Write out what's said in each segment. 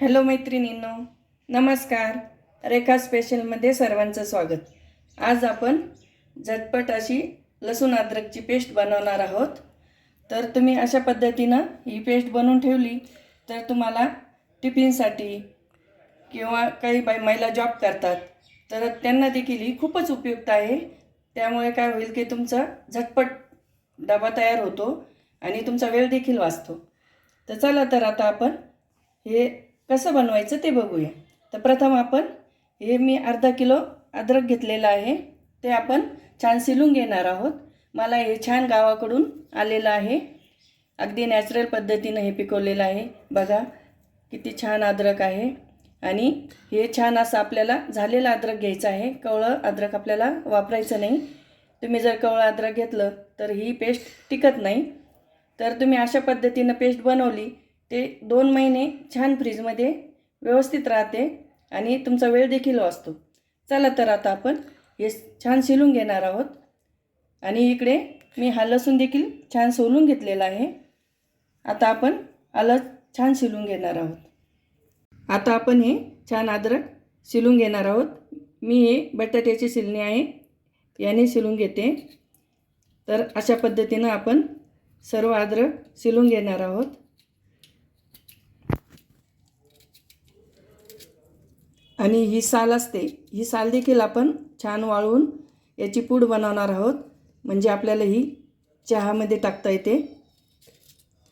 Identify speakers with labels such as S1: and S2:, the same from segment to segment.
S1: Hello मैत्रिणींनो नमस्कार. रेखा स्पेशलमध्ये सर्वांचं स्वागत. आज आपण झटपट अशी लसूण अद्रकची पेस्ट बनवणार आहोत. तर तुम्ही अशा पद्धतीनं ही पेस्ट बनवून ठेवली तर तुम्हाला टिफिनसाठी किंवा काही बाई महिला जॉब करतात तर त्यांना देखील ही खूपच उपयुक्त आहे. त्यामुळे काय होईल की तुमचा झटपट डबा तयार होतो आणि तुमचा वेळ देखील वाचतो. तर चला तर आता आपण हे कसं बनवायचं ते बघूया. तर प्रथम आपण हे मी अर्धा किलो अद्रक घेतलेलं आहे. ते आपण छान शिलून घेणार आहोत. मला हे छान गावाकडून आलेलं आहे. अगदी नॅचरल पद्धतीनं हे पिकवलेलं आहे. बघा किती छान अद्रक आहे. आणि हे छान असं आपल्याला झालेलं अद्रक घ्यायचं आहे. कवळं अद्रक आपल्याला वापरायचं नाही. तुम्ही जर कवळं अद्रक घेतलं तर ही पेस्ट टिकत नाही. तर तुम्ही अशा पद्धतीनं पेस्ट बनवली ते दोन महिने छान फ्रीजमध्ये व्यवस्थित राहते आणि तुमचा वेळ देखील वाचतो. चला तर आता आपण हे छान शिलून घेणार आहोत. आणि इकडे मी हा लसूण देखील छान सोलून घेतलेला आहे. आता आपण आलं छान शिलून घेणार आहोत. आता आपण हे छान अद्रक शिलून घेणार आहोत. मी हे बटाट्याची शिलणी आहे याने शिलून घेते. तर अशा पद्धतीनं आपण सर्व अद्रक शिलून घेणार आहोत. आणि ही साल असते. ही साल देखील आपण छान वाळवून याची पूड बनवणार आहोत. म्हणजे आपल्याला ही चहामध्ये टाकता येते.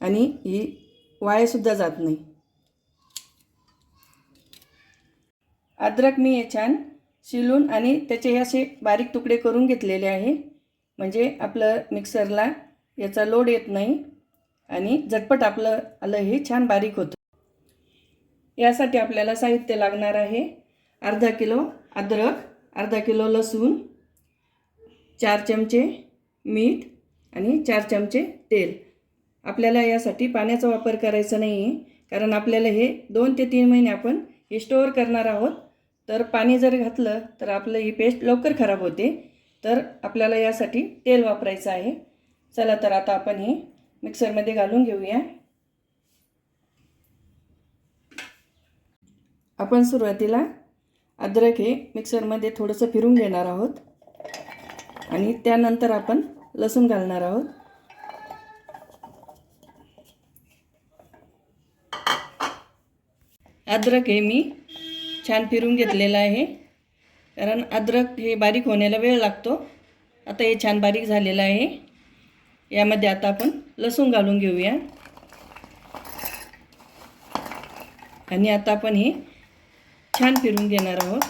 S1: आणि ही वायासुद्धा जात नाही. अद्रक मी हे छान शिलून आणि त्याचे हे असे बारीक तुकडे करून घेतलेले आहे. म्हणजे आपलं मिक्सरला याचा लोड येत नाही. आणि झटपट आपलं आलं हे छान बारीक होतं. यासाठी आपल्याला साहित्य लागणार आहे. अर्धा किलो अद्रक अर्धा किलो लसूण चार चमचे मीठ आणि चार चमचे तेल. आपल्याला यासाठी पाण्याचा वापर करायचा नाही आहे कारण आपल्याला हे दोन ते तीन महिने आपण हे स्टोअर करणार आहोत. तर पाणी जर घातलं तर आपलं ही पेस्ट लवकर खराब होते. तर आपल्याला यासाठी तेल वापरायचं आहे. चला तर आता आपण हे मिक्सरमध्ये घालून घेऊया. आपण सुरुवातीला अद्रक हे मिक्सरमध्ये थोडंसं फिरून घेणार आहोत. आणि त्यानंतर आपण लसूण घालणार आहोत. अद्रक हे मी छान फिरून घेतलेलं आहे. कारण अद्रक हे बारीक होण्याला वेळ लागतो. आता हे छान बारीक झालेलं आहे. यामध्ये आता आपण लसूण घालून घेऊया. आणि आता आपण हे छान फिरून घेणार आहोत.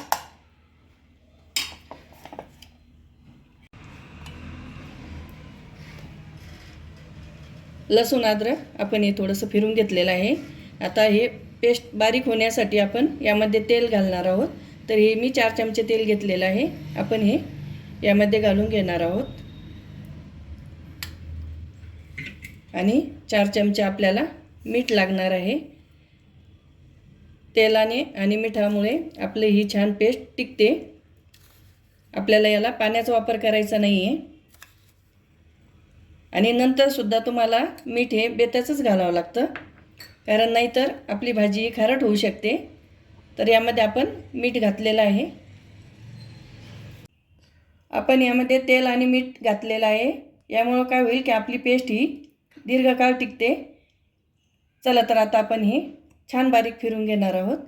S1: लसूण अद्रक आपण हे थोडंसं फिरून घेतलेलं आहे. आता हे पेस्ट बारीक होण्यासाठी आपण यामध्ये तेल घालणार आहोत. तर हे मी चार चमचे तेल घेतलेलं आहे. आपण हे यामध्ये घालून घेणार आहोत. आणि चार चमचे आपल्याला मीठ लागणार आहे. तेलाने आणि मिठामुळे आपली ही छान पेस्ट टिकते. आपल्याला याला पाण्याचा वापर करायचा नाही आहे आणि नंतरसुद्धा तुम्हाला मीठ हे बेताचंच घालावं लागतं. कारण नाहीतर आपली भाजी खारट होऊ शकते. तर यामध्ये आपण मीठ घातलेलं आहे. आपण यामध्ये तेल आणि मीठ घातलेलं आहे. यामुळं काय होईल की आपली पेस्ट ही दीर्घकाळ टिकते. चला तर आता आपण हे छान बारीक फिरून घेणार आहोत.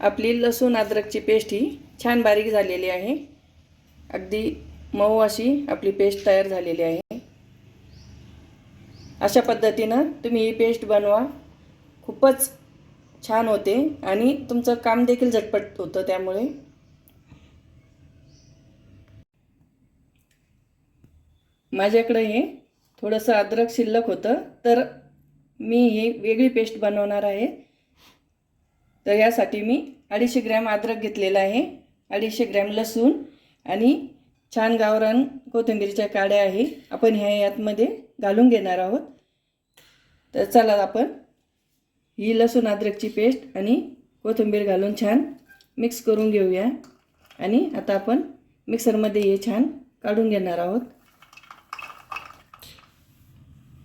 S1: आपली लसूण अद्रकची पेस्ट ही छान बारीक झालेली आहे. अगदी मऊ अशी आपली पेस्ट तयार झालेली आहे. अशा पद्धतीनं तुम्ही ही पेस्ट बनवा. खूपच छान होते आणि तुमचं काम देखील झटपट होतं त्यामुळे. माझ्याकडे हे थोडंसं अद्रक शिल्लक होतं तर मी ही वेगळी पेस्ट बनवणार आहे. तर यासाठी मी अडीचशे ग्रॅम अद्रक घेतलेला आहे. अडीचशे ग्रॅम लसूण आणि छान गावरान कोथिंबीरच्या काड्या आहे. आपण ह्या यातमध्ये घालून घेणार आहोत. तर चला आपण ही लसूण अद्रकची पेस्ट आणि कोथिंबीर घालून छान मिक्स करून घेऊया. आणि आता आपण मिक्सरमध्ये हे छान काढून घेणार आहोत.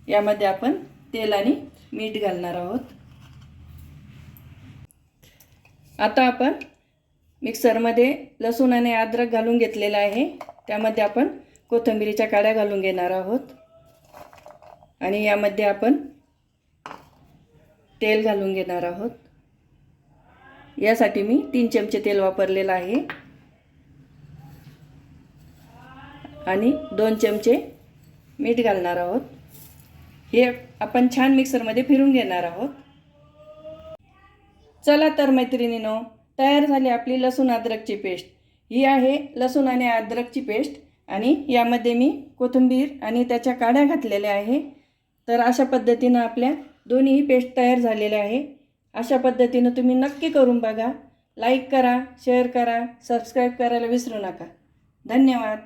S1: यामध्ये आपण तेल आणि मीठ घालणार आहोत. आता आपण मिक्सरमध्ये लसूण आणि अद्रक घालून घेतलेलं आहे. त्यामध्ये आपण कोथिंबिरीच्या काड्या घालून घेणार आहोत. आणि यामध्ये आपण तेल घालून घेणार आहोत. यासाठी मी तीन चमचे तेल वापरलेलं आहे. आणि दोन चमचे मीठ घालणार आहोत. हे आपण छान मिक्सरमध्ये फिरून घेणार आहोत. चला तर मैत्रिणीनो तयार झाली आपली लसूण अद्रकची पेस्ट. ही आहे लसूण आणि अद्रकची पेस्ट आणि यामध्ये मी कोथिंबीर आणि त्याच्या काड्या घातलेल्या आहे. तर अशा पद्धतीनं आपल्या दोन्हीही पेस्ट तयार झालेल्या आहे. अशा पद्धतीनं तुम्ही नक्की करून बघा. लाईक करा शेअर करा सबस्क्राईब करायला विसरू नका. धन्यवाद.